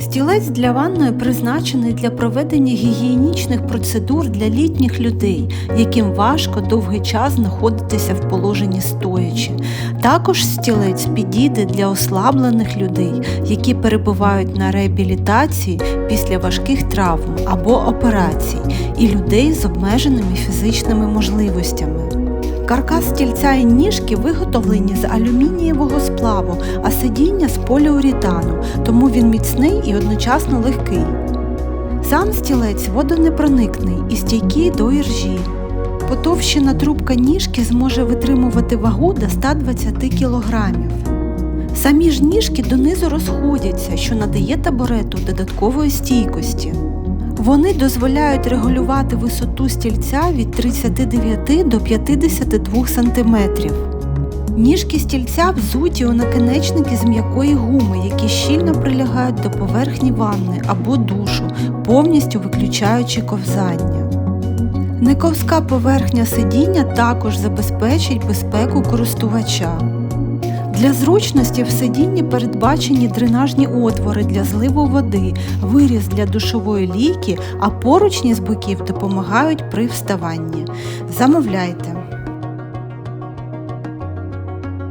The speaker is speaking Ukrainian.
Стілець для ванної призначений для проведення гігієнічних процедур для літніх людей, яким важко довгий час знаходитися в положенні стоячи. Також стілець підійде для ослаблених людей, які перебувають на реабілітації після важких травм або операцій, і людей з обмеженими фізичними можливостями. Каркас стільця і ніжки виготовлені з алюмінієвого сплаву, а сидіння з поліуретану, тому він міцний і одночасно легкий. Сам стілець водонепроникний і стійкий до іржі. Потовщена трубка ніжки зможе витримувати вагу до 120 кг. Самі ж ніжки донизу розходяться, що надає табурету додаткової стійкості. Вони дозволяють регулювати висоту стільця від 39 до 52 см. Ніжки стільця взуті у наконечники з м'якої гуми, які щільно прилягають до поверхні ванни або душу, повністю виключаючи ковзання. Нековська поверхня сидіння також забезпечить безпеку користувача. Для зручності в сидінні передбачені дренажні отвори для зливу води, виріз для душової лійки, а поручні з боків допомагають при вставанні. Замовляйте!